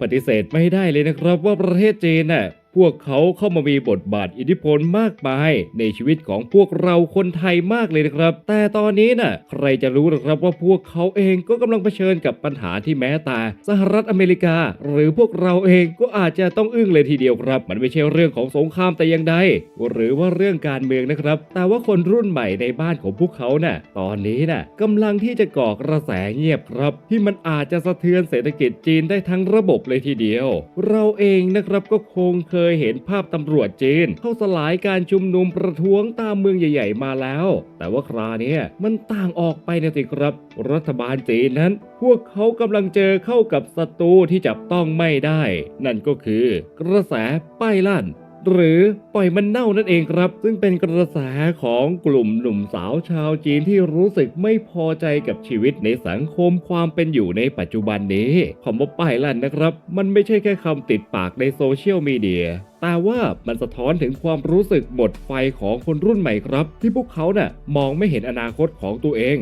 ปฏิเสธไม่ได้เลยนะครับว่าประเทศจีนน่ะ พวกเขาเข้ามามีบทบาทอิทธิพลมากมายในชีวิตของพวกเราคนไทยมากเลยนะครับ แต่ตอนนี้น่ะใครจะรู้หรอครับว่าพวกเขาเองก็กำลังเผชิญกับปัญหาที่แม้แต่สหรัฐอเมริกา หรือพวกเราเองก็อาจจะต้องอึ้งเลยทีเดียวครับ มันไม่ใช่เรื่องของสงครามแต่อย่างใดหรือว่าเรื่องการเมืองนะครับ แต่ว่าคนรุ่นใหม่ในบ้านของพวกเขาน่ะตอนนี้น่ะกำลังที่จะก่อกระแสเงียบครับ ที่มันอาจจะสะเทือนเศรษฐกิจจีนได้ทั้งระบบเลยทีเดียว เราเองนะครับก็คงเคยเห็นภาพตำรวจจีน เข้าสลายการชุมนุมประท้วงตามเมืองใหญ่ ๆ มาแล้ว แต่ว่าคราวเนี้ยมันต่างออกไปนะสิครับ รัฐบาลจีนนั้น พวกเขากำลังเจอเข้ากับศัตรูที่จับต้องไม่ได้ นั่นก็คือกระแสป้ายลั่น หรือปล่อยมันเน่านั่นเองครับ ซึ่งเป็นกระแสของกลุ่มหนุ่มสาวชาวจีนที่รู้สึกไม่พอใจกับชีวิตในสังคมความเป็นอยู่ในปัจจุบันนี้คำว่าป้ายลั่นนะครับ มันไม่ใช่แค่คำติดปากในโซเชียลมีเดียแต่ว่ามันสะท้อนถึงความรู้สึกหมดไฟของคนรุ่นใหม่ครับ ที่พวกเขาเน่ะมองไม่เห็นอนาคตของตัวเอง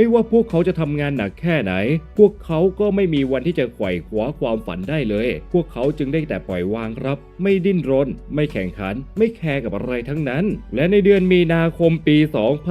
ไม่ว่าพวกเขาจะทำงานหนักแค่ไหน พวกเขาก็ไม่มีวันที่จะไขว่คว้าความฝันได้เลย พวกเขาจึงได้แต่ปล่อยวางครับ ไม่ดิ้นรน ไม่แข่งขัน ไม่แคร์กับอะไรทั้งนั้น และในเดือนมีนาคมปี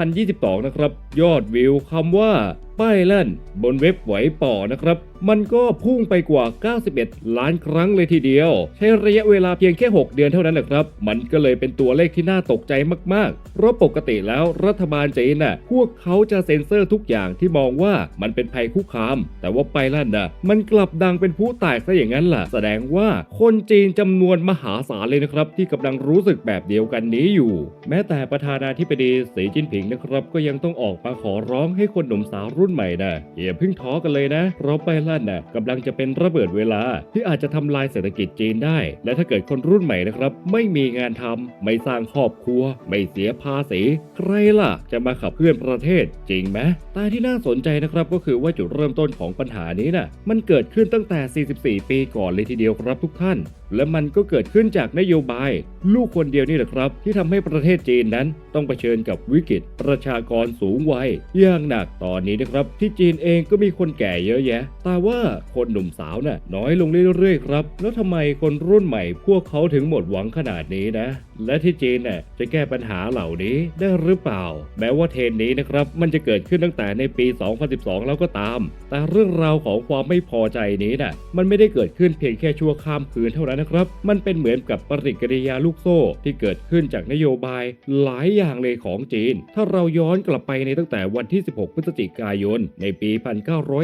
2022 นะครับ ยอดวิวคำว่าป้ายลั่นบนเว็บไหวป่อนะครับ มันก็พุ่งไปกว่า 91 ล้านครั้งเลยทีเดียว ใช้ระยะเวลาเพียงแค่ 6 เดือนเท่านั้นแหละครับ มันก็เลยเป็นตัวเลขที่น่าตกใจมากๆ เพราะปกติแล้วรัฐบาลจีนน่ะพวกเขาจะเซ็นเซอร์ทุกอย่างที่มองว่ามันเป็นภัยคุกคาม แต่ว่าไปลั่นน่ะมันกลับดังเป็นผู้แตกซะอย่างนั้นล่ะ แสดงว่าคนจีนจำนวนมหาศาลเลยนะครับ ที่กำลังรู้สึกแบบเดียวกันนี้อยู่ แม้แต่ประธานาธิบดีสีจิ้นผิงนะครับ ก็ยังต้องออกมาขอร้องให้คนหนุ่มสาวรุ่นใหม่นะอย่าเพิ่งท้อกันเลยนะเพราะไปลั่นน่ะกำลังจะเป็นระเบิดเวลาที่อาจจะทำลายเศรษฐกิจจีนได้ และถ้าเกิดคนรุ่นใหม่นะครับ ไม่มีงานทำไม่สร้างครอบครัว ไม่เสียภาษี ใครล่ะ จะมาขับเคลื่อนประเทศจริงไหมแต่ที่น่าสนใจนะครับก็คือว่าจุดเริ่มต้นของปัญหานี้น่ะมันเกิดขึ้นตั้งแต่ 44 ปีก่อนเลยทีเดียวครับทุกท่าน และมันก็เกิดขึ้นจากนโยบาย ลูกคนเดียวนี่แหละครับ ที่ทำให้ประเทศจีนนั้นต้องเผชิญกับวิกฤตประชากรสูงวัยอย่างหนักตอนนี้นะครับ ที่จีนเองก็มีคนแก่เยอะแยะแต่ว่าคนหนุ่มสาวน่ะน้อยลงเรื่อยๆครับ แล้วทำไมคนรุ่นใหม่พวกเขาถึงหมดหวังขนาดนี้นะ และที่จีนน่ะจะแก้ปัญหาเหล่านี้ได้หรือเปล่า แม้ว่าเทรนนี้นะครับมันจะเกิดขึ้นตั้งแต่ในปี 2012 แล้วก็ตาม แต่เรื่องราวของความไม่พอใจนี้น่ะมันไม่ได้เกิดขึ้นเพียงแค่ชั่วข้ามคืนเท่านั้นนะครับ มันเป็นเหมือนกับปฏิกิริยาลูกโซ่ ที่เกิดขึ้นจากนโยบายหลายอย่างเลยของจีน ถ้าเราย้อนกลับไปในตั้งแต่วันที่ 16 พฤศจิกายน ในปี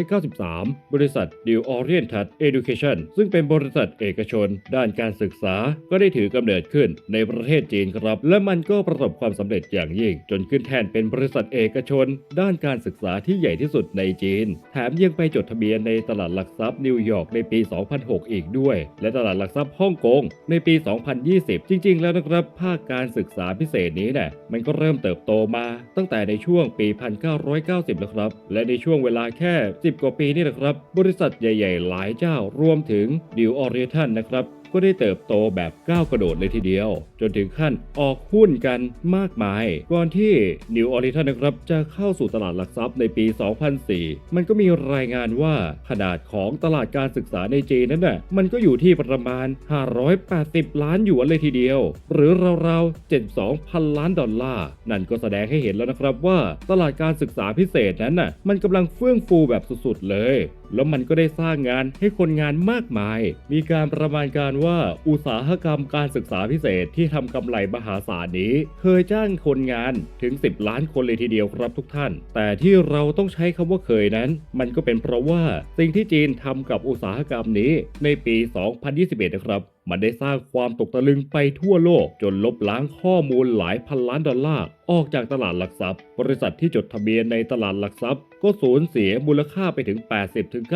1993บริริษัท Deal Oriented Education ซึ่งเป็นบริษัทเอกชน ด้านการศึกษาก็ได้ถือกำเนิดขึ้นในประเทศจีนครับ และมันก็ประสบความสำเร็จอย่างยิ่ง จนขึ้นแทนเป็นบริษัทเอกชน ด้านการศึกษาที่ใหญ่ที่สุดในจีน แถมยังไปจดทะเบียนในตลาดหลักทรัพย์นิวยอร์กในปี 2006 อีกด้วย และตลาดหลักทรัพย์ฮ่องกงในปี 2020 จริง ๆ แล้วนะครับภาคการศึกษาพิเศษนี้เนี่ยมันก็เริ่มเติบโตมาตั้งแต่ในช่วงปี 1990 แล้วครับ และในช่วงเวลาแค่ 10 กว่าปีนี่แหละครับบริษัทใหญ่ ๆ หลายเจ้ารวมถึงดิวออเรทันนะครับ ก็ได้เติบโตแบบก้าวกระโดดเลยทีเดียว จนถึงขั้นออกหุ้นกันมากมาย ก่อนที่ New o r i e n t นะครับจะเข้าสู่ตลาดหลักทรัพย์ในปี 2004 มันก็มีรายงานว่าขนาดของตลาดการศึกษาในจีนนั้นน่ะมันก็อยู่ที่ประมาณ 580 ล้านหยวนเลยทีเดียว หรือราวๆ 72 พันล้านดอลลาร์ นั่นก็แสดงให้เห็นแล้วนะครับว่าตลาดการศึกษาพิเศษนั้นน่ะมันกำลังเฟื่องฟูแบบสุดๆเลย แล้วมันก็ได้สร้างงานให้คนงานมากมาย มีการประมาณการว่าอุตสาหกรรมการศึกษาพิเศษที่ทำกำไรมหาศาลนี้ เคยจ้างคนงานถึง 10 ล้านคนเลยทีเดียวครับทุกท่าน แต่ที่เราต้องใช้คำว่าเคยนั้น มันก็เป็นเพราะว่าสิ่งที่จีนทำกับอุตสาหกรรมนี้ในปี 2021 นะครับ มันได้สร้างความตกตะลึงไปทั่วโลกจนลบล้างข้อมูลหลายพันล้านดอลลาร์ออกจากตลาดหลักทรัพย์ บริษัทที่จดทะเบียนในตลาดหลักทรัพย์ ก็สูญเสียมูลค่าไปถึง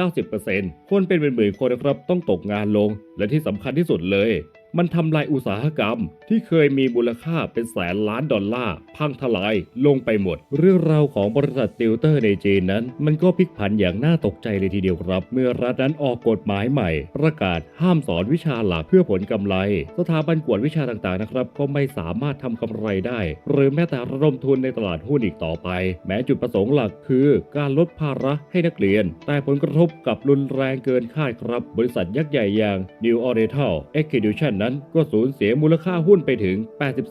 80-90%คนเป็นหมื่นๆคนนะครับต้องตกงานลง และที่สำคัญที่สุดเลย มันทำลายอุตสาหกรรมที่เคยมีมูลค่าเป็นแสนล้านดอลลาร์พังทลายลงไปหมด เรื่องราวของบริษัทติวเตอร์ในจีนนั้น มันก็พลิกผันอย่างน่าตกใจเลยทีเดียวครับ เมื่อรัฐนั้นออกกฎหมายใหม่ ประกาศห้ามสอนวิชาหลักเพื่อผลกำไร สถาบันกวดวิชาต่างๆนะครับ ก็ไม่สามารถทำกำไรได้ หรือแม้แต่ระดมทุนในตลาดหุ้นอีกต่อไป แม้จุดประสงค์หลักคือการลดภาระให้นักเรียน แต่ผลกระทบกับรุนแรงเกินคาดครับ บริษัทยักษ์ใหญ่อย่าง New Oriental Execution นั้นก็สูญเสียมูลค่าหุ้นไปถึง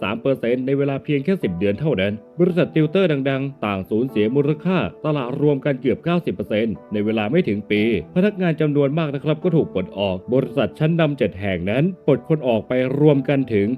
83%ในเวลาเพียงแค่ 10 เดือนเท่านั้น บริษัทติวเตอร์ดังๆ ต่างสูญเสียมูลค่าตลาดรวมกันเกือบ 90%ในเวลาไม่ถึงปี พนักงานจำนวนมากนะครับก็ถูกปลดออก บริษัทชั้นนำเจ็ดแห่งนั้นปลดคนออกไปรวมกันถึง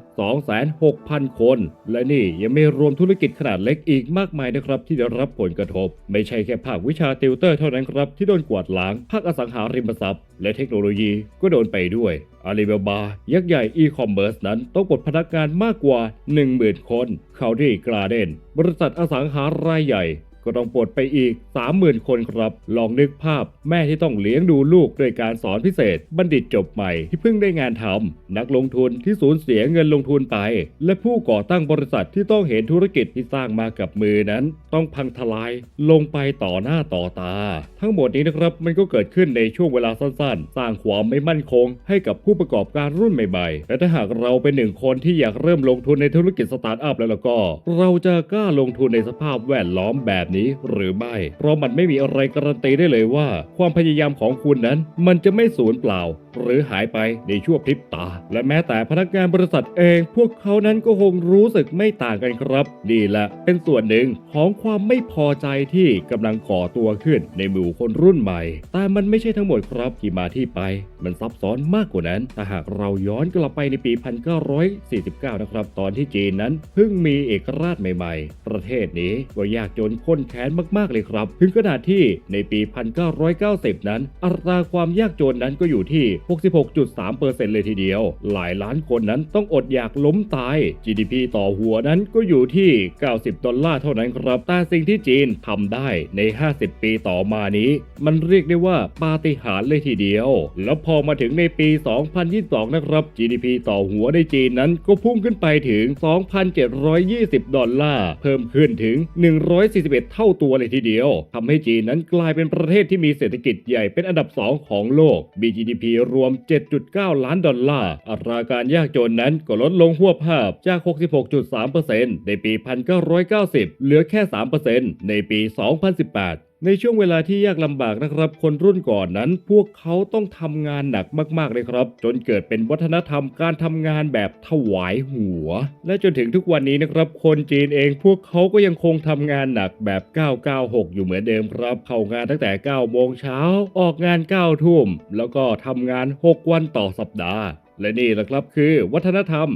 26,000 คน และนี่ยังไม่รวมธุรกิจขนาดเล็กอีกมากมายนะครับที่ได้รับผลกระทบ ไม่ใช่แค่ภาควิชาติวเตอร์เท่านั้นครับที่โดนกวาดล้าง ภาคอสังหาริมทรัพย์ และเทคโนโลยีก็โดนไปด้วย อาลีบาบายักษ์ใหญ่อีคอมเมิร์ซนั้นต้องปลดพนักงานมากกว่า 10,000 คนคารีกราเดน บริษัทอสังหารายใหญ่ ก็ต้องปลดไปอีก 30,000 คนครับ ลองนึกภาพแม่ที่ต้องเลี้ยงดูลูกด้วยการสอนพิเศษ บัณฑิตจบใหม่ที่เพิ่งได้งานทำนักลงทุนที่สูญเสียเงินลงทุนไป และผู้ก่อตั้งบริษัทที่ต้องเห็นธุรกิจที่สร้างมากับมือนั้น ต้องพังทลายลงไปต่อหน้าต่อตา ทั้งหมดนี้นะครับมันก็เกิดขึ้นในช่วงเวลาสั้นๆ สร้างความไม่มั่นคง ให้กับผู้ประกอบการรุ่นใหม่ๆและถ้าหากเราเป็นหนึ่งคนที่อยากเริ่มลงทุนในธุรกิจสตาร์ทอัพแล้วก็ เราจะกล้าลงทุนในสภาพแวดล้อมแบบนี้หรือไม่ เพราะมันไม่มีอะไรการันตีได้เลยว่า ความพยายามของคุณนั้น มันจะไม่สูญเปล่า หรือหายไปในชั่วพริบตา และแม้แต่พนักงานบริษัทเอง พวกเขานั้นก็คงรู้สึกไม่ต่างกันครับนี่แหละเป็นส่วนหนึ่งของความไม่พอใจที่กำลังก่อตัวขึ้นในหมู่คนรุ่นใหม่ แต่มันไม่ใช่ทั้งหมดครับที่มาที่ไป มันซับซ้อนมากกว่านั้นถ้าหากเราย้อนกลับไปในปี 1949 นะครับ ตอนที่จีนนั้นเพิ่งมีเอกราชใหม่ ๆ ประเทศนี้ก็ยากจนข้นแค้นมากๆเลยครับ ถึงขนาดที่ในปี 1990 นั้น อัตราความยากจนนั้นก็อยู่ที่66.3%เลยทีเดียว หลายล้านคนนั้นต้องอดอยากล้มตาย GDP ต่อหัวนั้นก็อยู่ที่ 90 ดอลลาร์เท่านั้นครับ แต่สิ่งที่จีนทำได้ใน 50 ปีต่อมานี้ มันเรียกได้ว่าปาฏิหาริย์เลยทีเดียว แล้วพอมาถึงในปี 2022 นะครับ GDP ต่อหัวในจีนนั้นก็พุ่งขึ้นไปถึง 2,720 ดอลลาร์ เพิ่มขึ้นถึง 141 เท่าตัวเลยทีเดียวทำให้จีนนั้นกลายเป็นประเทศที่มีเศรษฐกิจใหญ่เป็นอันดับ 2 ของโลกมี GDP รรวม 7.9 ล้านดอลลาร์ อัตราการยากจนนั้นก็ลดลงหัวภาพจาก 66.3%ในปี 1990 เหลือแค่ 3%ในปี 2018 ในช่วงเวลาที่ยากลำบากนะครับ คนรุ่นก่อนนั้น พวกเขาต้องทำงานหนักมากๆเลยครับ จนเกิดเป็นวัฒนธรรมการทำงานแบบถวายหัว และจนถึงทุกวันนี้นะครับ คนจีนเองพวกเขาก็ยังคงทำงานหนักแบบ 996 อยู่เหมือนเดิมครับ เข้างานตั้งแต่ 9 โมงเช้า ออกงาน 9 ทุ่ม แล้วก็ทำงาน 6 วันต่อสัปดาห์ และนี่แหละครับคือวัฒนธรรม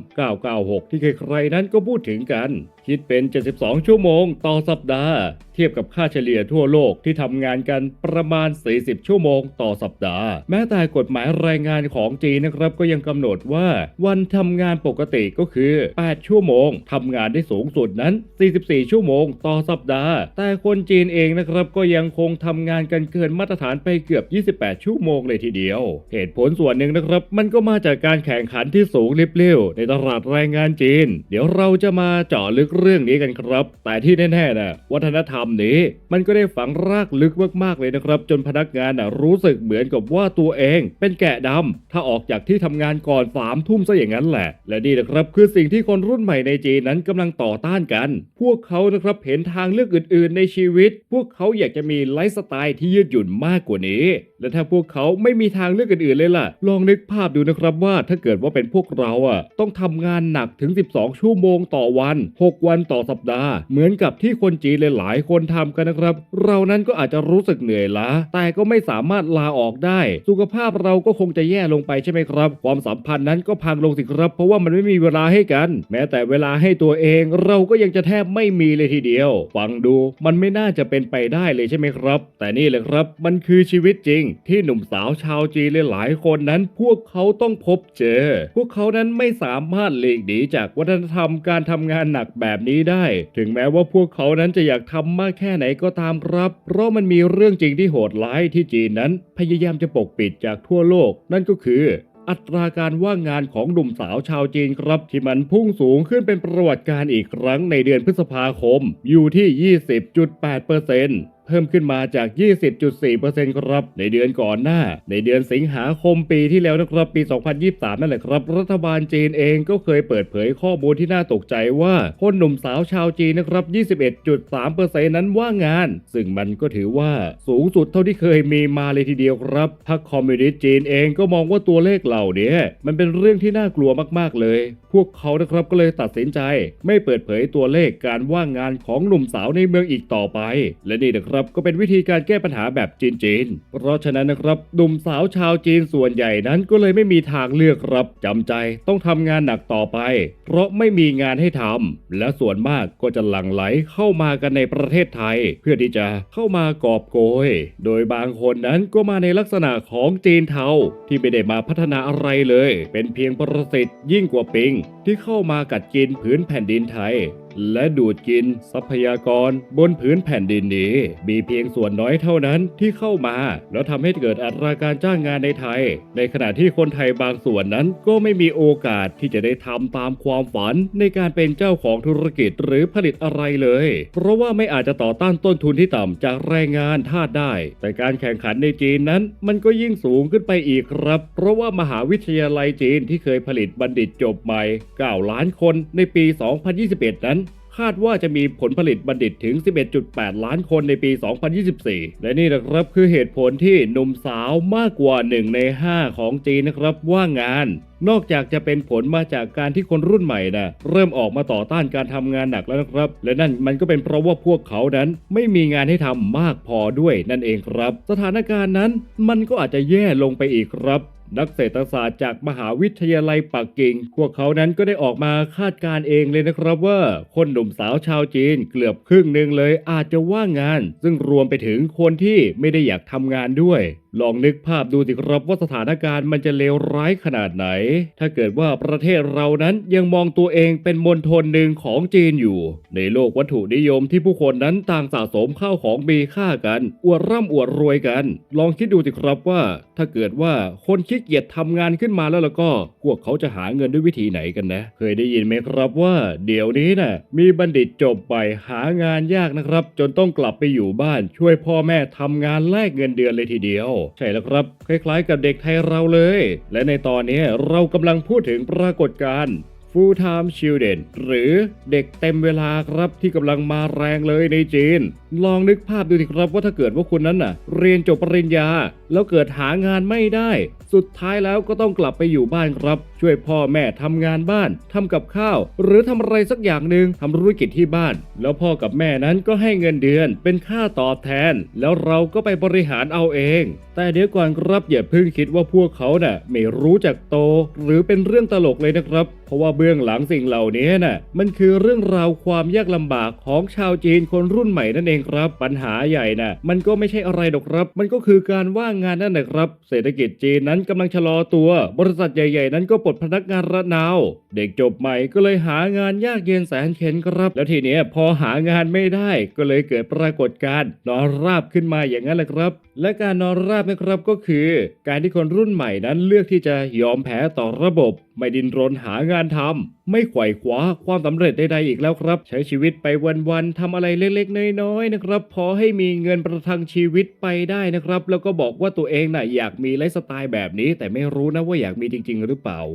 996 ที่ใครๆนั้นก็พูดถึงกันคิดเป็น 72 ชั่วโมงต่อสัปดาห์ เทียบกับค่าเฉลี่ยทั่วโลกที่ทำงานกันประมาณ 40 ชั่วโมงต่อสัปดาห์ แม้แต่กฎหมายแรงงานของจีนนะครับก็ยังกำหนดว่าวันทำงานปกติก็คือ 8 ชั่วโมงทำงานได้สูงสุดนั้น 44 ชั่วโมงต่อสัปดาห์ แต่คนจีนเองนะครับก็ยังคงทำงานกันเกินมาตรฐานไปเกือบ 28 ชั่วโมงเลยทีเดียว เหตุผลส่วนหนึ่งนะครับมันก็มาจากการแข่งขันที่สูงลิบเลี่ยวในตลาดแรงงานจีน เดี๋ยวเราจะมาเจาะลึกเรื่องนี้กันครับ แต่ที่แน่ๆนะวัฒนธรรมนี้ มันก็ได้ฝังรากลึกมากๆเลยนะครับ จนพนักงานนะรู้สึกเหมือนกับว่าตัวเอง เป็นแกะดำถ้าออกจากที่ทำงานก่อนสามทุ่มซะอย่างนั้นแหละ และนี่นะครับคือสิ่งที่คนรุ่นใหม่ในจีนนั้นกำลังต่อต้านกัน พวกเขานะครับเห็นทางเลือกอื่น ๆ ในชีวิต พวกเขาอยากจะมีไลฟ์สไตล์ที่ยืดหยุ่นมากกว่านี้ และถ้าพวกเขาไม่มีทางเลือกอื่นๆเลยล่ะ ลองนึกภาพดูนะครับว่าถ้าเกิดว่าเป็นพวกเราอะ ต้องทำงานหนักถึง 12 ชั่วโมงต่อวัน 6 วันต่อสัปดาห์ เหมือนกับที่คนจีนหลายๆคนทำกันนะครับ เรานั้นก็อาจจะรู้สึกเหนื่อยล้าแต่ก็ไม่สามารถลาออกได้ สุขภาพเราก็คงจะแย่ลงไปใช่ไหมครับ ความสัมพันธ์นั้นก็พังลงสิครับ เพราะว่ามันไม่มีเวลาให้กัน แม้แต่เวลาให้ตัวเองเราก็ยังจะแทบไม่มีเลยทีเดียว ฟังดูมันไม่น่าจะเป็นไปได้เลยใช่ไหมครับ แต่นี่แหละครับ มันคือชีวิตจริงที่หนุ่มสาวชาวจีนหลายคนนั้นพวกเขาต้องพบเจอ พวกเขานั้นไม่สามารถหลีกหนีจากวัฒนธรรมการทำงานหนักแบบนี้ได้ ถึงแม้ว่าพวกเขานั้นจะอยากทำมากแค่ไหนก็ตามครับ เพราะมันมีเรื่องจริงที่โหดร้ายที่จีนนั้น พยายามจะปกปิดจากทั่วโลก นั่นก็คืออัตราการว่างงานของหนุ่มสาวชาวจีนครับ ที่มันพุ่งสูงขึ้นเป็นประวัติการณ์อีกครั้งในเดือนพฤษภาคม อยู่ที่ 20.8%เเพิ่มขึ้นมาจาก 20.4%ครับ ในเดือนก่อนหน้า ในเดือนสิงหาคมปีที่แล้วนะครับปี 2023 นั่นแหละครับ รัฐบาลจีนเองก็เคยเปิดเผยข้อมูลที่น่าตกใจว่าคนหนุ่มสาวชาวจีนนะครับ 21.3%นั้นว่างงาน ซึ่งมันก็ถือว่าสูงสุดเท่าที่เคยมีมาเลยทีเดียวครับพรรคคอมมิวนิสต์จีนเองก็มองว่าตัวเลขเหล่านี้มันเป็นเรื่องที่น่ากลัวมากๆเลย พวกเขานะครับก็เลยตัดสินใจ ไม่เปิดเผยตัวเลขการว่างงานของหนุ่มสาวในเมืองอีกต่อไป และนี่นะครับก็เป็นวิธีการแก้ปัญหาแบบจีนๆ เพราะฉะนั้นนะครับหนุ่มสาวชาวจีนส่วนใหญ่นั้นก็เลยไม่มีทางเลือกครับจำใจต้องทำงานหนักต่อไป เพราะไม่มีงานให้ทำและส่วนมากก็จะหลั่งไหลเข้ามากันในประเทศไทย เพื่อที่จะเข้ามากอบโกย โดยบางคนนั้นก็มาในลักษณะของจีนเทาที่ไม่ได้มาพัฒนาอะไรเลย เป็นเพียงประสิทธิ์ยิ่งกว่าปิง ที่เข้ามากัดกินผืนแผ่นดินไทย และดูดกินทรัพยากรบนพื้นแผ่นดินนี้ มีเพียงส่วนน้อยเท่านั้นที่เข้ามา แล้วทำให้เกิดอัตราการจ้างงานในไทย ในขณะที่คนไทยบางส่วนนั้นก็ไม่มีโอกาสที่จะได้ทำตามความฝันในการเป็นเจ้าของธุรกิจหรือผลิตอะไรเลย เพราะว่าไม่อาจจะต่อต้านต้นทุนที่ต่ำจากแรงงานทาสได้ แต่การแข่งขันในจีนนั้น มันก็ยิ่งสูงขึ้นไปอีกครับ เพราะว่ามหาวิทยาลัยจีนที่เคยผลิตบัณฑิตจบใหม่9ล้านคนในปี 2021 นั้น คาดว่าจะมีผลผลิตบัณฑิตถึง 11.8 ล้านคนในปี 2024 และนี่นะครับคือเหตุผลที่หนุ่มสาวมากกว่า 1 ใน 5 ของจีนนะครับว่างงาน นอกจากจะเป็นผลมาจากการที่คนรุ่นใหม่นะเริ่มออกมาต่อต้านการทำงานหนักแล้วนะครับ และนั่นมันก็เป็นเพราะว่าพวกเขานั้นไม่มีงานให้ทำมากพอด้วยนั่นเองครับ สถานการณ์นั้นมันก็อาจจะแย่ลงไปอีกครับ นักเศรษฐศาสตร์จากมหาวิทยาลัยปักกิ่ง พวกเขานั้นก็ได้ออกมาคาดการณ์เองเลยนะครับว่า คนหนุ่มสาวชาวจีนเกือบครึ่งหนึ่งเลยอาจจะว่างงาน ซึ่งรวมไปถึงคนที่ไม่ได้อยากทำงานด้วย ลองนึกภาพดูสิครับว่าสถานการณ์มันจะเลวร้ายขนาดไหน ถ้าเกิดว่าประเทศเรานั้นยังมองตัวเองเป็นมณฑลหนึ่งของจีนอยู่ ในโลกวัตถุนิยมที่ผู้คนนั้นต่างสะสมข้าวของมีค่ากัน อวดร่ำอวดรวยกัน ลองคิดดูสิครับว่า ถ้าเกิดว่าคนขี้เกียจทำงานขึ้นมาแล้วแล้วก็ พวกเขาจะหาเงินด้วยวิธีไหนกันนะ เคยได้ยินไหมครับว่าเดี๋ยวนี้น่ะมีบัณฑิตจบไปหางานยากนะครับ จนต้องกลับไปอยู่บ้าน ช่วยพ่อแม่ทำงานแลกเงินเดือนเลยทีเดียวใช่แล้วครับ คล้ายๆกับเด็กไทยเราเลย และในตอนนี้เรากำลังพูดถึงปรากฏการณ์ Full Time Children หรือเด็กเต็มเวลาครับที่กำลังมาแรงเลยในจีน ลองนึกภาพดูสิครับว่าถ้าเกิดว่าคุณนั้นน่ะ เรียนจบปริญญา แล้วเกิดหางานไม่ได้ สุดท้ายแล้วก็ต้องกลับไปอยู่บ้านครับ ช่วยพ่อแม่ทำงานบ้านทำกับข้าว หรือทำอะไรสักอย่างหนึ่งทำธุรกิจที่บ้าน แล้วพ่อกับแม่นั้นก็ให้เงินเดือน เป็นค่าตอบแทน แล้วเราก็ไปบริหารเอาเอง แต่เดี๋ยวก่อนครับอย่าเพิ่งคิดว่าพวกเขาเน่ะไม่รู้จักโต หรือเป็นเรื่องตลกเลยนะครับ เพราะว่าเบื้องหลังสิ่งเหล่านี้น่ะมันคือเรื่องราวความยากลำบากของชาวจีนคนรุ่นใหม่นั่นเองครับ ปัญหาใหญ่น่ะมันก็ไม่ใช่อะไรหรอกครับ มันก็คือการว่างงานนั่นแหละครับ เศรษฐกิจจีนนั้นกำลังชะลอตัว บริษัทใหญ่ ๆ นั้นก็ปลดพนักงานระนาว เด็กจบใหม่ก็เลยหางานยากเย็นแสนเข็ญครับ แล้วทีเนี้ยพอหางานไม่ได้ก็เลยเกิดปรากฏการณ์นอนราบขึ้นมาอย่างนั้นแหละครับ และการนอนราบนะครับก็คือ การที่คนรุ่นใหม่นั้นเลือกที่จะยอมแพ้ต่อระบบ ไม่ดินรนหางานทำไม่ไขว่คว้าความสำเร็จใดๆอีกแล้วครับ ใช้ชีวิตไปวันๆทำอะไรเล็กๆ น้อยๆนะครับ พอให้มีเงินประทังชีวิตไปได้นะครับ แล้วก็บอกว่าตัวเองน่ะอยากมีไลฟ์สไตล์แบบนี้ แต่ไม่รู้นะว่าอยากมีจริง ๆ หรือเปล่า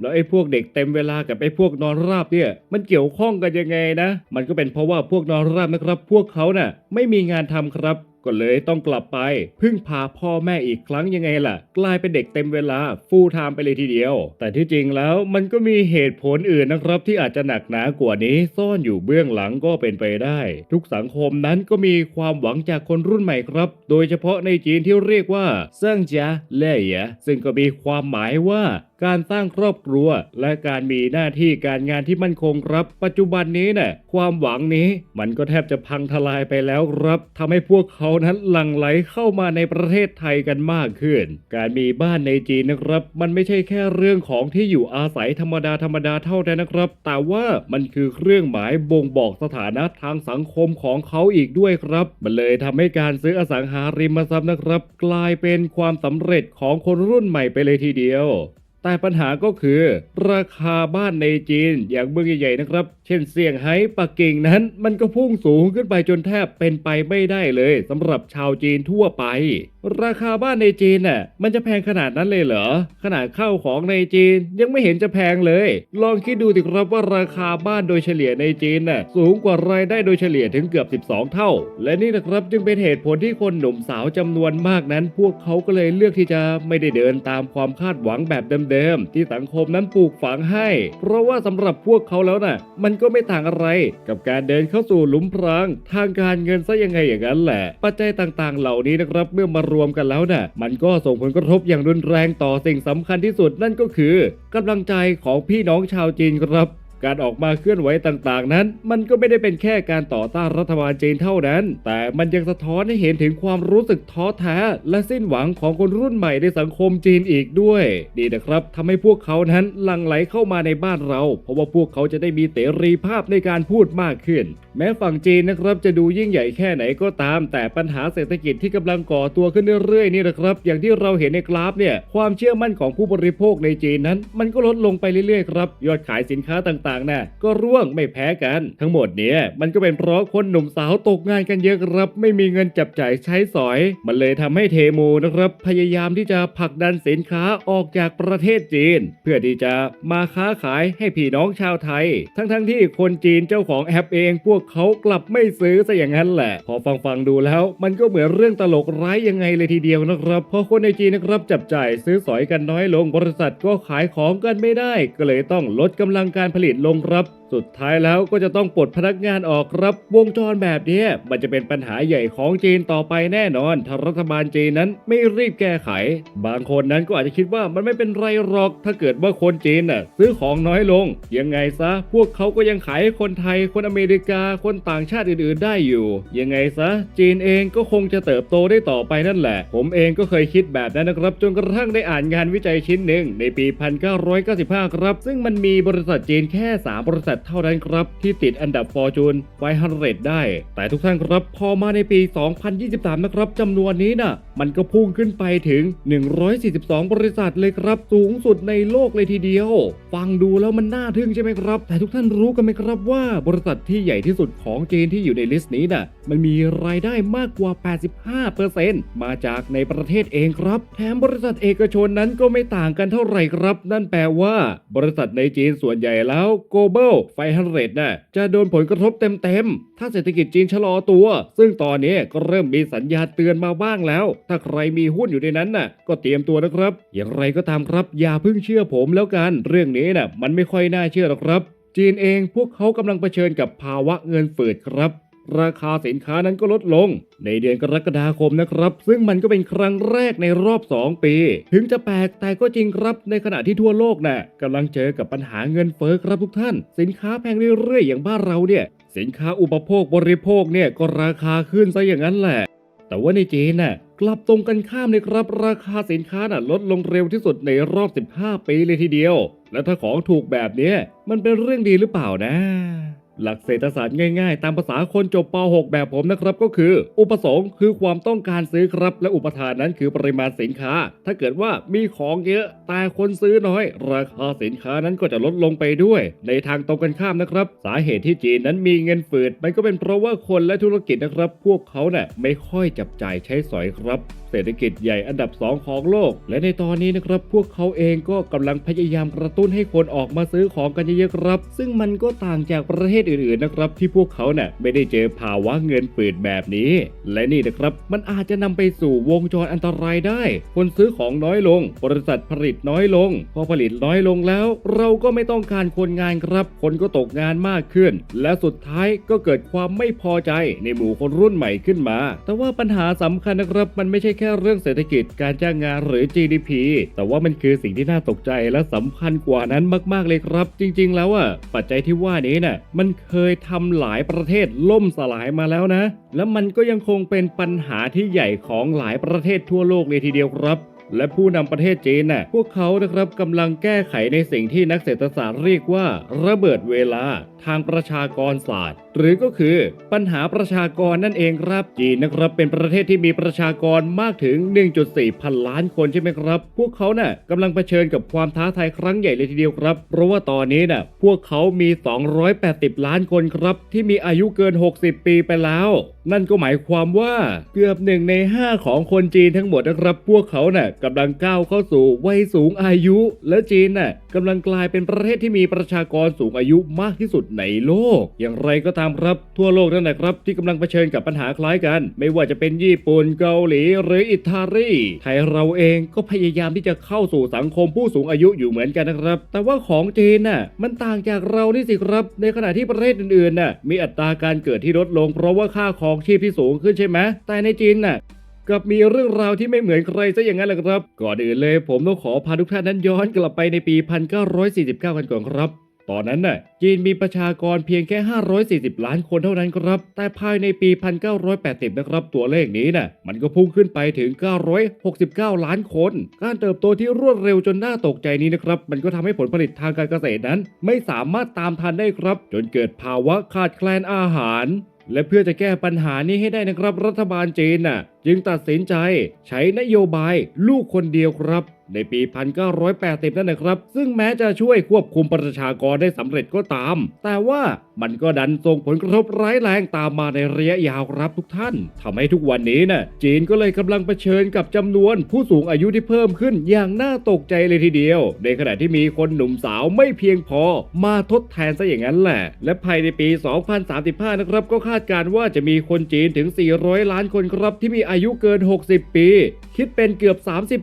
แล้วไอ้พวกเด็กเต็มเวลากับไอ้พวกนอนราบเนี่ยมันเกี่ยวข้องกันยังไงนะ มันก็เป็นเพราะว่าพวกนอนราบนะครับ พวกเขาน่ะ ไม่มีงานทำครับก็เลยต้องกลับไป พึ่งพาพ่อแม่อีกครั้งยังไงล่ะ กลายเป็นเด็กเต็มเวลาฟูลไทม์ไปเลยทีเดียว แต่ที่จริงแล้วมันก็มีเหตุผลอื่นนะครับ ที่อาจจะหนักหนากว่านี้ซ่อนอยู่เบื้องหลังก็เป็นไปได้ ทุกสังคมนั้นก็มีความหวังจากคนรุ่นใหม่ครับ โดยเฉพาะในจีนที่เรียกว่าเซิ่งจาเล่ยะซึ่งก็มีความหมายว่าการสร้างครอบครัว และการมีหน้าที่การงานที่มั่นคงครับ ปัจจุบันนี้น่ะความหวังนี้มันก็แทบจะพังทลายไปแล้วครับทำให้พวกเขานั้นหลั่งไหลเข้ามาในประเทศไทยกันมากขึ้น การมีบ้านในจีนนะครับ มันไม่ใช่แค่เรื่องของที่อยู่อาศัยธรรมดาธรรมดาเท่านั้นนะครับ แต่ว่ามันคือเครื่องหมายบ่งบอกสถานะทางสังคมของเขาอีกด้วยครับ มันเลยทำให้การซื้ออสังหาริมทรัพย์นะครับ กลายเป็นความสำเร็จของคนรุ่นใหม่ไปเลยทีเดียว แต่ปัญหาก็คือ ราคาบ้านในจีนอย่างเมืองใหญ่ๆนะครับ เช่นเซี่ยงไฮ้ปักกิ่งนั้น มันก็พุ่งสูงขึ้นไปจนแทบเป็นไปไม่ได้เลยสำหรับชาวจีนทั่วไป ราคาบ้านในจีนน่ะมันจะแพงขนาดนั้นเลยเหรอขนาดข้าวของในจีนยังไม่เห็นจะแพงเลย ลองคิดดูสิครับว่าราคาบ้านโดยเฉลี่ยในจีนน่ะสูงกว่ารายได้โดยเฉลี่ยถึงเกือบ 12 เท่า และนี่นะครับจึงเป็นเหตุผลที่คนหนุ่มสาวจำนวนมากนั้น พวกเขาก็เลยเลือกที่จะไม่ได้เดินตามความคาดหวังแบบเดิมๆที่สังคมนั้นปลูกฝังให้ เพราะว่าสำหรับพวกเขาแล้วน่ะ มันก็ไม่ต่างอะไรกับการเดินเข้าสู่หลุมพราง ทางการเงินซะยังไงอย่างนั้นแหละ ปัจจัยต่างๆ เหล่านี้นะครับเมื่อมารวมกันแล้วน่ะ มันก็ส่งผลกระทบอย่างรุนแรงต่อสิ่งสำคัญที่สุดนั่นก็คือกำลังใจของพี่น้องชาวจีนครับ การออกมาเคลื่อนไหวต่างๆ นั้น มันก็ไม่ได้เป็นแค่การต่อต้านรัฐบาลจีนเท่านั้น แต่มันยังสะท้อนให้เห็นถึงความรู้สึกท้อแท้ และสิ้นหวังของคนรุ่นใหม่ในสังคมจีนอีกด้วยดีนะครับทำให้พวกเขานั้นหลั่งไหลเข้ามาในบ้านเรา เพราะว่าพวกเขาจะได้มีเสรีภาพในการพูดมากขึ้น แม้ฝั่งจีนนะครับจะดูยิ่งใหญ่แค่ไหนก็ตาม แต่ปัญหาเศรษฐกิจที่กำลังก่อตัวขึ้นเรื่อยๆนี่นะครับ อย่างที่เราเห็นในกราฟเนี่ยความเชื่อมั่นของผู้บริโภคในจีนนั้น มันก็ลดลงไปเรื่อยๆครับยอดขายสินค้าต่างๆน่ะก็ร่วงไม่แพ้กัน ทั้งหมดเนี่ยมันก็เป็นเพราะคนหนุ่มสาวตกงานกันเยอะครับ ไม่มีเงินจับจ่ายใช้สอย มันเลยทำให้เทมูนะครับพยายามที่จะผลักดันสินค้าออกจากประเทศจีน เพื่อที่จะมาค้าขายให้พี่น้องชาวไทย ทั้งๆที่คนจีนเจ้าของแอปเอง พวกเขากลับไม่ซื้อซะอย่างนั้นแหละ พอฟังฟังๆดูแล้ว มันก็เหมือนเรื่องตลกร้ายยังไงเลยทีเดียวนะครับเพราะคนในจีนนะครับจับจ่ายซื้อสอยกันน้อยลงบริษัทก็ขายของกันไม่ได้ ก็เลยต้องลดกำลังการผลิตลงครับ สุดท้ายแล้วก็จะต้องปลดพนักงานออกครับวงจรแบบนี้มันจะเป็นปัญหาใหญ่ของจีนต่อไปแน่นอนถ้ารัฐบาลจีนนั้นไม่รีบแก้ไข บางคนนั้นก็อาจจะคิดว่ามันไม่เป็นไรหรอกถ้าเกิดว่าคนจีนน่ะซื้อของน้อยลง ยังไงซะ พวกเขาก็ยังขายให้คนไทย คนอเมริกาคนต่างชาติอื่นๆได้อยู่ ยังไงซะ จีนเองก็คงจะเติบโตได้ต่อไปนั่นแหละ ผมเองก็เคยคิดแบบนั้นนะครับ จนกระทั่งได้อ่านงานวิจัยชิ้นหนึ่งในปี 1995 ครับ ซึ่งมันมีบริษัทจีนแค่ 3 บริษัทเท่านั้นครับ ที่ติดอันดับ Fortune 500ได้ แต่ทุกท่านครับพอมาในปี 2023 นะครับจำนวนนี้น่ะมันก็พุ่งขึ้นไปถึง 142 บริษัทเลยครับ สูงสุดในโลกเลยทีเดียว ฟังดูแล้วมันน่าทึ่งใช่ไหมครับ แต่ทุกท่านรู้กันไหมครับว่าบริษัทที่ใหญ่ที่สุดของจีนที่อยู่ในลิสต์นี้น่ะมันมีรายได้มากกว่า 85%มาจากในประเทศเองครับ แถมบริษัทเอกชนนั้นก็ไม่ต่างกันเท่าไหร่ครับ นั่นแปลว่า บริษัทในจีนส่วนใหญ่แล้ว global ไฟฮัน่ะจะโดนผลกระทบเต็มๆ ถ้าเศรษฐกิจจีนชะลอตัว ซึ่งตอนนี้ก็เริ่มมีสัญญาณเตือนมาบ้างแล้ว ถ้าใครมีหุ้นอยู่ในนั้นน่ะ ก็เตรียมตัวนะครับ อย่างไรก็ตามครับ อย่าเพิ่งเชื่อผมแล้วกัน เรื่องนี้น่ะมันไม่ค่อยน่าเชื่อหรอกครับ จีนเองพวกเขากำลังเผชิญกับภาวะเงินเฟ้อครับ ราคาสินค้านั้นก็ลดลง ในเดือนกรกฎาคมนะครับ ซึ่งมันก็เป็นครั้งแรกในรอบ 2 ปี ถึงจะแปลกแต่ก็จริงครับในขณะที่ทั่วโลกน่ะกำลังเจอกับปัญหาเงินเฟ้อครับทุกท่าน สินค้าแพงเรื่อยๆอย่างบ้านเราเนี่ย สินค้าอุปโภคบริโภคเนี่ยก็ราคาขึ้นซะอย่างนั้นแหละ แต่ว่าในจีนน่ะกลับตรงกันข้ามเลยครับ ราคาสินค้าน่ะลดลงเร็วที่สุดในรอบ 15 ปีเลยทีเดียว และถ้าของถูกแบบนี้มันเป็นเรื่องดีหรือเปล่านะ หลักเศรษฐศาสตร์ง่ายๆ ตามภาษาคนจบป .6 แบบผมนะครับก็คือ อุปสงค์คือความต้องการซื้อครับ และอุปทานนั้นคือปริมาณสินค้า ถ้าเกิดว่ามีของเยอะแต่คนซื้อน้อย ราคาสินค้านั้นก็จะลดลงไปด้วย ในทางตรงกันข้ามนะครับ สาเหตุที่จีนนั้นมีเงินฝืดมันก็เป็นเพราะว่าคนและธุรกิจนะครับ พวกเขาเน่ะไม่ค่อยจับจ่ายใช้สอยครับเศรษฐกิจใหญ่อันดับ 2 ของโลก และในตอนนี้นะครับพวกเขาเองก็กำลังพยายามกระตุ้นให้คนออกมาซื้อของกันเยอะๆครับ ซึ่งมันก็ต่างจากประเทศอื่นๆนะครับ ที่พวกเขาเน่ะไม่ได้เจอภาวะเงินฝืดแบบนี้ และนี่นะครับมันอาจจะนำไปสู่วงจรอันตรายได้ คนซื้อของน้อยลง บริษัทผลิตน้อยลง พอผลิตน้อยลงแล้ว เราก็ไม่ต้องการคนงานครับ คนก็ตกงานมากขึ้น และสุดท้ายก็เกิดความไม่พอใจในหมู่คนรุ่นใหม่ขึ้นมา แต่ว่าปัญหาสำคัญนะครับมันไม่ใช่แค่เรื่องเศรษฐกิจการจ้างงานหรือ GDP แต่ว่ามันคือสิ่งที่น่าตกใจและสำคัญกว่านั้นมาก ๆ เลยครับ จริง ๆ แล้วอะปัจจัยที่ว่านี้น่ะมันเคยทำหลายประเทศล่มสลายมาแล้วนะ และมันก็ยังคงเป็นปัญหาที่ใหญ่ของหลายประเทศทั่วโลกเลยทีเดียวครับและผู้นำประเทศจีนน่ะ พวกเขานะครับกำลังแก้ไขในสิ่งที่นักเศรษฐศาสตร์เรียกว่า ระเบิดเวลาทางประชากรศาสตร์ หรือก็คือปัญหาประชากรนั่นเองครับจีนนะครับเป็นประเทศที่มีประชากรมากถึง 1.4 พันล้านคนใช่ไหมครับ พวกเขาน่ะกำลังเผชิญกับความท้าทายครั้งใหญ่เลยทีเดียวครับ เพราะว่าตอนนี้น่ะพวกเขามี 280 ล้านคนครับ ที่มีอายุเกิน 60 ปีไปแล้ว นั่นก็หมายความว่าเกือบหนึ่งใน 5 ของคนจีนทั้งหมดนะครับ พวกเขาน่ะกำลังก้าวเข้าสู่วัยสูงอายุ และจีนน่ะกำลังกลายเป็นประเทศที่มีประชากรสูงอายุมากที่สุดในโลก อย่างไรก็ตามครับทั่วโลกนั่นแหละครับ ที่กำลังเผชิญกับปัญหาคล้ายกัน ไม่ว่าจะเป็นญี่ปุ่นเกาหลี หรืออิตาลีไทยเราเองก็พยายามที่จะเข้าสู่สังคมผู้สูงอายุอยู่เหมือนกันนะครับ แต่ว่าของจีนน่ะมันต่างจากเรานี่สิครับ ในขณะที่ประเทศอื่นๆน่ะมีอัตราการเกิดที่ลดลง เพราะว่าค่าครองชีพที่สูงขึ้นใช่ไหมแต่ในจีนน่ะกับมีเรื่องราวที่ไม่เหมือนใครซะอย่างนั้นแหละครับ ก่อนอื่นเลยผมต้องขอพาทุกท่านนั้นย้อนกลับไปในปี 1949 กันก่อนครับ ตอนนั้นน่ะจีนมีประชากรเพียงแค่ 540 ล้านคนเท่านั้นครับ แต่ภายในปี 1980 นะครับ ตัวเลขนี้น่ะมันก็พุ่งขึ้นไปถึง 969 ล้านคน การเติบโตที่รวดเร็วจนน่าตกใจนี้นะครับ มันก็ทำให้ผลผลิตทางการเกษตรนั้น ไม่สามารถตามทันได้ครับ จนเกิดภาวะขาดแคลนอาหาร และเพื่อจะแก้ปัญหานี้ให้ได้นะครับรัฐบาลจีนน่ะจึงตัดสินใจใช้นโยบายลูกคนเดียวครับ ในปี 1980 นั่นนะครับ ซึ่งแม้จะช่วยควบคุมประชากรได้สำเร็จก็ตาม แต่ว่ามันก็ดันส่งผลกระทบร้ายแรงตามมาในระยะยาวครับทุกท่านทำให้ทุกวันนี้น่ะจีนก็เลยกำลังเผชิญกับจำนวนผู้สูงอายุที่เพิ่มขึ้นอย่างน่าตกใจเลยทีเดียว ในขณะที่มีคนหนุ่มสาวไม่เพียงพอ มาทดแทนซะอย่างนั้นแหละ และภายในปี 2035 นะครับ ก็คาดการณ์ว่าจะมีคนจีนถึง 400 ล้านคนครับที่มีอายุเกิน 60 ปี คิดเป็นเกือบ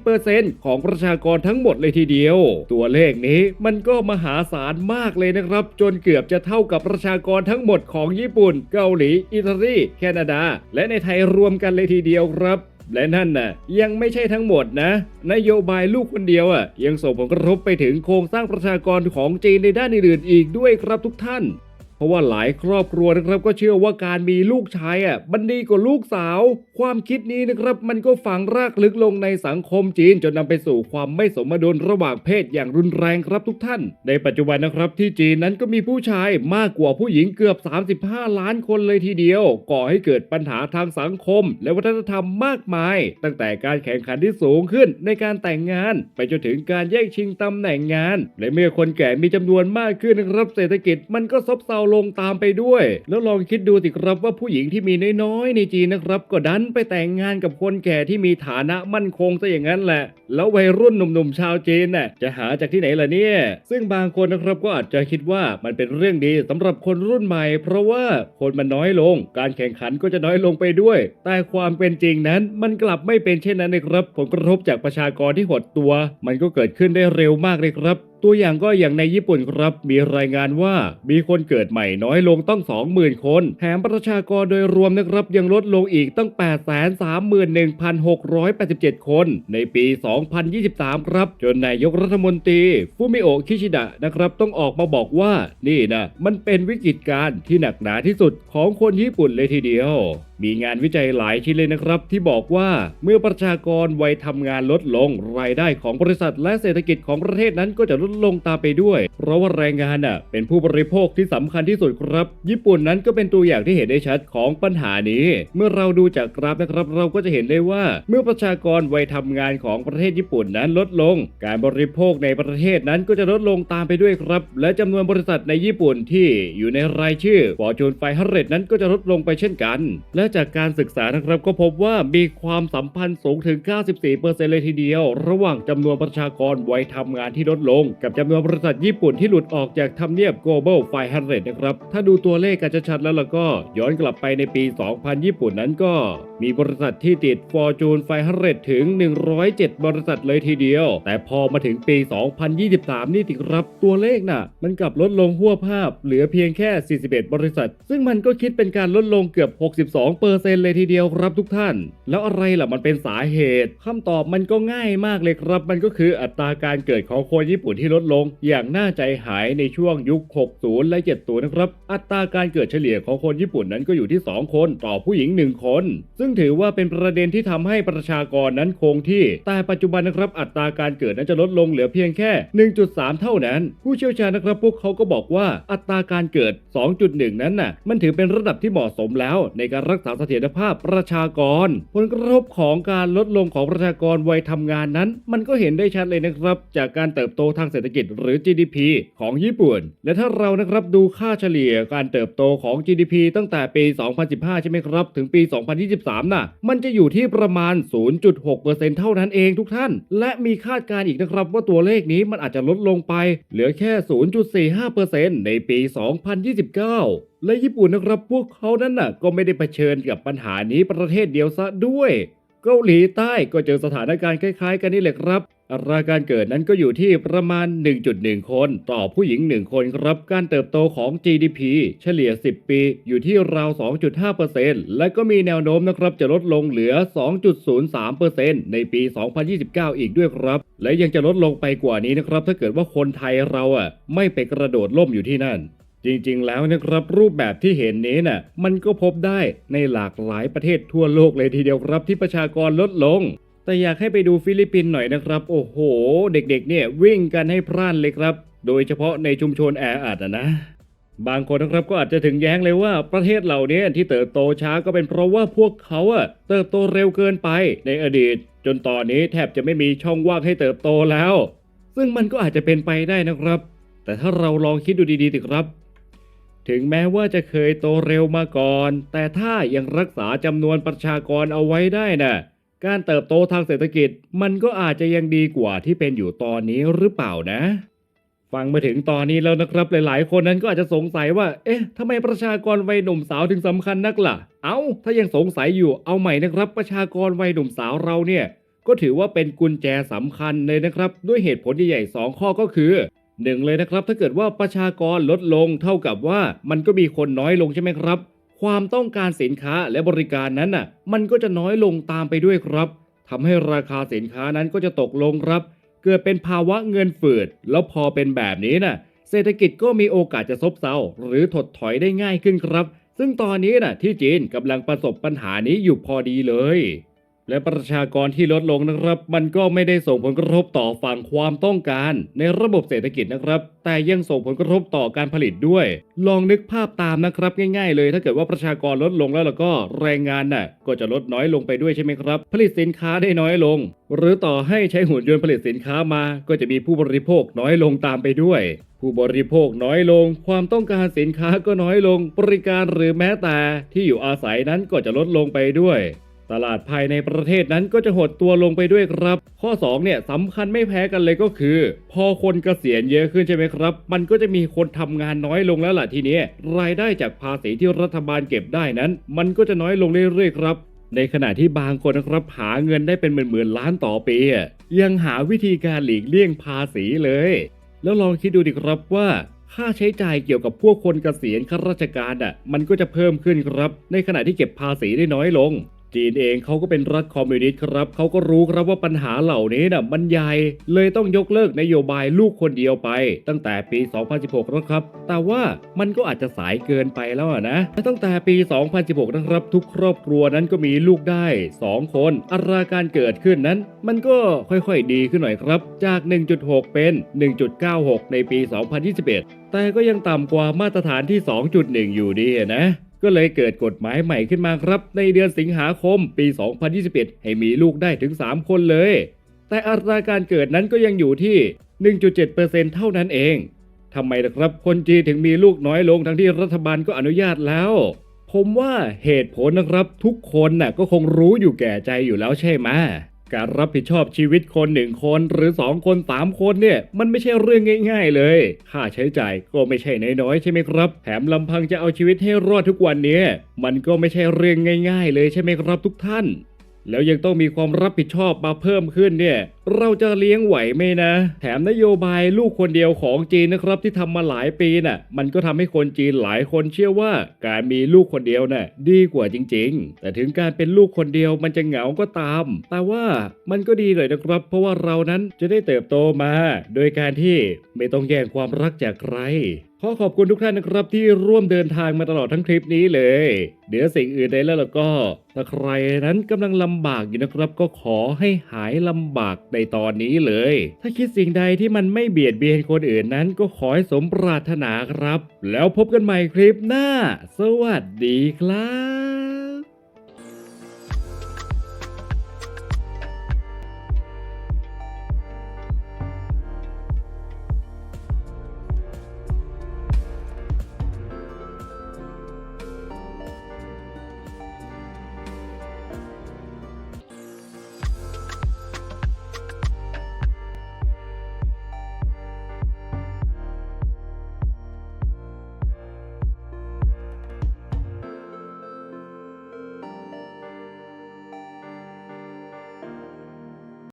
30%ของประชากรทั้งหมดเลยทีเดียว ตัวเลขนี้มันก็มหาศาลมากเลยนะครับ จนเกือบจะเท่ากับประชากรทั้งหมดของญี่ปุ่น เกาหลี อิตาลี แคนาดา และในไทยรวมกันเลยทีเดียวครับและนั่นน่ะยังไม่ใช่ทั้งหมดนะ นโยบายลูกคนเดียวอะยังส่งผลกระทบไปถึงโครงสร้างประชากรของจีนในด้านอื่นๆอีกด้วยครับทุกท่าน เพราะว่าหลายครอบครัวนะครับก็เชื่อว่าการมีลูกชายอะมันดีกว่าลูกสาว ความคิดนี้นะครับมันก็ฝังรากลึกลงในสังคมจีนจนนำไปสู่ความไม่สมดุลระหว่างเพศอย่างรุนแรงครับทุกท่าน ในปัจจุบันนะครับที่จีนนั้นก็มีผู้ชายมากกว่าผู้หญิงเกือบ 35 ล้านคนเลยทีเดียว ก่อให้เกิดปัญหาทางสังคม และวัฒนธรรมมากมาย ตั้งแต่การแข่งขันที่สูงขึ้นในการแต่งงาน ไปจนถึงการแย่งชิงตำแหน่งงาน และเมื่อคนแก่มีจำนวนมากขึ้นนะครับเศรษฐกิจมันก็ซบเซาลงตามไปด้วย แล้วลองคิดดูสิครับว่าผู้หญิงที่มีน้อยๆในจีนนะครับ ก็ดันไปแต่งงานกับคนแก่ที่มีฐานะมั่นคงซะอย่างนั้นแหละ แล้ววัยรุ่นหนุ่มๆชาวจีนน่ะจะหาจากที่ไหนล่ะเนี่ย ซึ่งบางคนนะครับก็อาจจะคิดว่ามันเป็นเรื่องดีสำหรับคนรุ่นใหม่ เพราะว่าคนมันน้อยลง การแข่งขันก็จะน้อยลงไปด้วย แต่ความเป็นจริงนั้นมันกลับไม่เป็นเช่นนั้นนะครับผลกระทบจากประชากรที่หดตัว มันก็เกิดขึ้นได้เร็วมากเลยครับตัวอย่างก็อย่างในญี่ปุ่นครับมีรายงานว่ามีคนเกิดใหม่น้อยลงตั้ง20,000 คน แถมประชากรโดยรวมนะครับยังลดลงอีกตั้ง 831,687 คน ในปี 2023 ครับ จนนายกรัฐมนตรีฟูมิโอคิชิดะนะครับต้องออกมาบอกว่านี่นะมันเป็นวิกฤตการณ์ที่หนักหนาที่สุดของคนญี่ปุ่นเลยทีเดียวมีงานวิจัยหลายชิ้นเลยนะครับ ที่บอกว่าเมื่อประชากรวัยทำงานลดลง รายได้ของบริษัทและเศรษฐกิจของประเทศนั้นก็จะลดลงตามไปด้วย เพราะว่าแรงงานอะเป็นผู้บริโภคที่สำคัญที่สุดครับ ญี่ปุ่นนั้นก็เป็นตัวอย่างที่เห็นได้ชัดของปัญหานี้ เมื่อเราดูจากกราฟนะครับ เราก็จะเห็นได้ว่า เมื่อประชากรวัยทำงานของประเทศญี่ปุ่นนั้นลดลง การบริโภคในประเทศนั้นก็จะลดลงตามไปด้วยครับ และจำนวนบริษัทในญี่ปุ่นที่อยู่ในรายชื่อ Fortune 500นั้นก็จะลดลงไปเช่นกัน และจากการศึกษานะครับก็พบว่ามีความสัมพันธ์สูงถึง 94%เลยทีเดียว ระหว่างจำนวนประชากรวัยทำงานที่ลดลง กับจำนวนบริษัทญี่ปุ่นที่หลุดออกจากทำเนียบ Global 500นะครับ ถ้าดูตัวเลขกันชัดๆแล้วล่ะก็ ย้อนกลับไปในปี 2000 ญี่ปุ่นนั้นก็มีบริษัทที่ติด Fortune 500ถึง 107 บริษัทเลยทีเดียว แต่พอมาถึงปี 2023 นี่ติครับตัวเลขน่ะ มันกลับลดลงหัวภาพ เหลือเพียงแค่ 41 บริษัท ซึ่งมันก็คิดเป็นการลดลงเกือบ 62%เลยทีเดียวครับทุกท่าน แล้วอะไรล่ะมันเป็นสาเหตุคำตอบมันก็ง่ายมากเลยครับ มันก็คืออัตราการเกิดของคนญี่ปุ่นที่ลดลง อย่างน่าใจหายในช่วงยุค 60 และ 70 นะครับ อัตราการเกิดเฉลี่ยของคนญี่ปุ่นนั้นก็อยู่ที่ 2 คนต่อผู้หญิง 1 คนซึ่งซึ่งถือว่าเป็นประเด็นที่ทำให้ประชากรนั้นคงที่ แต่ปัจจุบันนะครับอัตราการเกิดนั้นจะลดลงเหลือเพียงแค่ 1.3 เท่านั้น ผู้เชี่ยวชาญนะครับพวกเขาก็บอกว่าอัตราการเกิด 2.1 นั้นน่ะมันถือเป็นระดับที่เหมาะสมแล้ว ในการรักษาเสถียรภาพประชากร ผลกระทบของการลดลงของประชากรวัยทำงานนั้น มันก็เห็นได้ชัดเลยนะครับ จากการเติบโตทางเศรษฐกิจหรือ GDP ของญี่ปุ่น และถ้าเรานะครับดูค่าเฉลี่ยการเติบโตของ GDP ตั้งแต่ปี 2015 ใช่ไหมครับ ถึงปี 2023น่ะมันจะอยู่ที่ประมาณ 0.6%เท่านั้นเองทุกท่าน และมีคาดการณ์อีกนะครับว่าตัวเลขนี้มันอาจจะลดลงไป เหลือแค่ 0.45%ในปี 2029และญี่ปุ่นนะครับพวกเขานั้นน่ะก็ไม่ได้เผชิญกับปัญหานี้ประเทศเดียวซะด้วย เกาหลีใต้ก็เจอสถานการณ์คล้ายๆ กันนี่แหละครับ อัตราการเกิดนั้นก็อยู่ที่ประมาณ 1.1 คนต่อผู้หญิง 1 คนครับการเติบโตของ GDP เฉลี่ย 10 ปีอยู่ที่ราว 2.5%และก็มีแนวโน้มนะครับจะลดลงเหลือ 2.03%ในปี 2029 อีกด้วยครับ และยังจะลดลงไปกว่านี้นะครับ ถ้าเกิดว่าคนไทยเราอะไม่ไปกระโดดล่มอยู่ที่นั่นจริงๆ แล้วนะครับรูปแบบที่เห็นนี้น่ะมันก็พบได้ในหลากหลายประเทศทั่วโลกเลยทีเดียวครับที่ประชากรลดลง แต่อยากให้ไปดูฟิลิปปินส์หน่อยนะครับ โอ้โห เด็กๆ เนี่ยวิ่งกันให้พร่านเลยครับ โดยเฉพาะในชุมชนแออัดอะนะ บางคนนะครับก็อาจจะถึงแย้งเลยว่าประเทศเหล่านี้ที่เติบโตช้าก็เป็นเพราะว่าพวกเขาอะเติบโตเร็วเกินไปในอดีต จนตอนนี้แทบจะไม่มีช่องว่างให้เติบโตแล้ว ซึ่งมันก็อาจจะเป็นไปได้นะครับ แต่ถ้าเราลองคิดดูดีๆสิครับถึงแม้ว่าจะเคยโตเร็วมาก่อน แต่ถ้ายังรักษาจำนวนประชากรเอาไว้ได้น่ะ การเติบโตทางเศรษฐกิจมันก็อาจจะยังดีกว่าที่เป็นอยู่ตอนนี้หรือเปล่านะ ฟังมาถึงตอนนี้แล้วนะครับ หลายๆ คนนั้นก็อาจจะสงสัยว่า เอ๊ะทำไมประชากรวัยหนุ่มสาวถึงสำคัญนักล่ะ เอา้า ถ้ายังสงสัยอยู่เอาใหม่นะครับ ประชากรวัยหนุ่มสาวเราเนี่ยก็ถือว่าเป็นกุญแจสำคัญเลยนะครับ ด้วยเหตุผลใหญ่ๆสองข้อก็คือหนึ่งเลยนะครับ ถ้าเกิดว่าประชากรลดลงเท่ากับว่ามันก็มีคนน้อยลงใช่ไหมครับ ความต้องการสินค้าและบริการนั้นน่ะ มันก็จะน้อยลงตามไปด้วยครับทำให้ราคาสินค้านั้นก็จะตกลงครับ เกิดเป็นภาวะเงินฝืด แล้วพอเป็นแบบนี้น่ะ เศรษฐกิจก็มีโอกาสจะซบเซาหรือถดถอยได้ง่ายขึ้นครับ ซึ่งตอนนี้น่ะที่จีนกำลังประสบปัญหานี้อยู่พอดีเลย และประชากรที่ลดลงนะครับ มันก็ไม่ได้ส่งผลกระทบต่อฝั่งความต้องการ ในระบบเศรษฐกิจนะครับ แต่ยังส่งผลกระทบต่อการผลิตด้วย ลองนึกภาพตามนะครับง่ายๆ เลย ถ้าเกิดว่าประชากรลดลงแล้วแล้วก็แรงงานน่ะก็จะลดน้อยลงไปด้วยใช่ไหมครับ ผลิตสินค้าได้น้อยลง หรือต่อให้ใช้หุ่นยนต์ผลิตสินค้ามา ก็จะมีผู้บริโภคน้อยลงตามไปด้วย ผู้บริโภคน้อยลง ความต้องการสินค้าก็น้อยลง บริการหรือแม้แต่ที่อยู่อาศัยนั้นก็จะลดลงไปด้วย ตลาดภายในประเทศนั้นก็จะหดตัวลงไปด้วยครับ ข้อ2เนี่ยสำคัญไม่แพ้กันเลยก็คือ พอคนเกษียณเยอะขึ้นใช่ไหมครับ มันก็จะมีคนทำงานน้อยลงแล้วล่ะทีนี้รายได้จากภาษีที่รัฐบาลเก็บได้นั้น มันก็จะน้อยลงเรื่อยๆครับ ในขณะที่บางคนนะครับหาเงินได้เป็นหมื่นๆล้านต่อปียังหาวิธีการหลีกเลี่ยงภาษีเลย แล้วลองคิดดูดิครับว่าค่าใช้จ่ายเกี่ยวกับพวกคนเกษียณข้าราชการอะมันก็จะเพิ่มขึ้นครับ ในขณะที่เก็บภาษีได้น้อยลง จีนเองเขาก็เป็นรัฐคอมมิวนิสต์ครับเขาก็รู้ครับว่าปัญหาเหล่านี้น่ะมันใหญ่เลยต้องยกเลิกนโยบายลูกคนเดียวไป ตั้งแต่ปี 2016 แล้วครับ แต่ว่ามันก็อาจจะสายเกินไปแล้วนะและตั้งแต่ปี 2016 นะครับ ทุกครอบครัวนั้นก็มีลูกได้ 2 คนอัตราการเกิดขึ้นนั้น มันก็ค่อยๆดีขึ้นหน่อยครับ จาก 1.6 เป็น 1.96 ในปี 2021 แต่ก็ยังต่ำกว่ามาตรฐานที่ 2.1 อยู่ดีนะ ก็เลยเกิดกฎหมายใหม่ขึ้นมาครับ ในเดือนสิงหาคมปี 2021 ให้มีลูกได้ถึง 3 คนเลย แต่อัตราการเกิดนั้นก็ยังอยู่ที่ 1.7%เท่านั้นเองทำไมล่ะครับ คนจีนถึงมีลูกน้อยลงทั้งที่รัฐบาลก็อนุญาตแล้ว ผมว่าเหตุผลนะครับทุกคนน่ะก็คงรู้อยู่แก่ใจอยู่แล้วใช่ไหม การรับผิดชอบชีวิตคนหนึ่งคนหรือสองคนสามคนเนี่ย มันไม่ใช่เรื่องง่าย ๆ เลย ค่าใช้จ่ายก็ไม่ใช่น้อยๆใช่ไหมครับ แถมลำพังจะเอาชีวิตให้รอดทุกวันเนี้ยมันก็ไม่ใช่เรื่องง่าย ๆ เลยใช่ไหมครับทุกท่าน แล้วยังต้องมีความรับผิดชอบมาเพิ่มขึ้นเนี่ย เราจะเลี้ยงไหวไหมนะ แถมนโยบายลูกคนเดียวของจีนนะครับที่ทำมาหลายปีน่ะ มันก็ทำให้คนจีนหลายคนเชื่อว่า การมีลูกคนเดียวน่ะดีกว่าจริง ๆ แต่ถึงการเป็นลูกคนเดียวมันจะเหงาก็ตาม แต่ว่ามันก็ดีเลยนะครับ เพราะว่าเรานั้นจะได้เติบโตมา โดยการที่ไม่ต้องแย่งความรักจากใคร ขอขอบคุณทุกท่านนะครับที่ร่วมเดินทางมาตลอดทั้งคลิปนี้เลยเดี๋ยวสิ่งอื่นใดแล้วก็ ถ้าใครนั้นกำลังลำบากอยู่นะครับ ก็ขอให้หายลำบากในตอนนี้เลย ถ้าคิดสิ่งใดที่มันไม่เบียดเบียนคนอื่นนั้น ก็ขอให้สมปรารถนาครับ แล้วพบกันใหม่คลิปหน้า สวัสดีครับ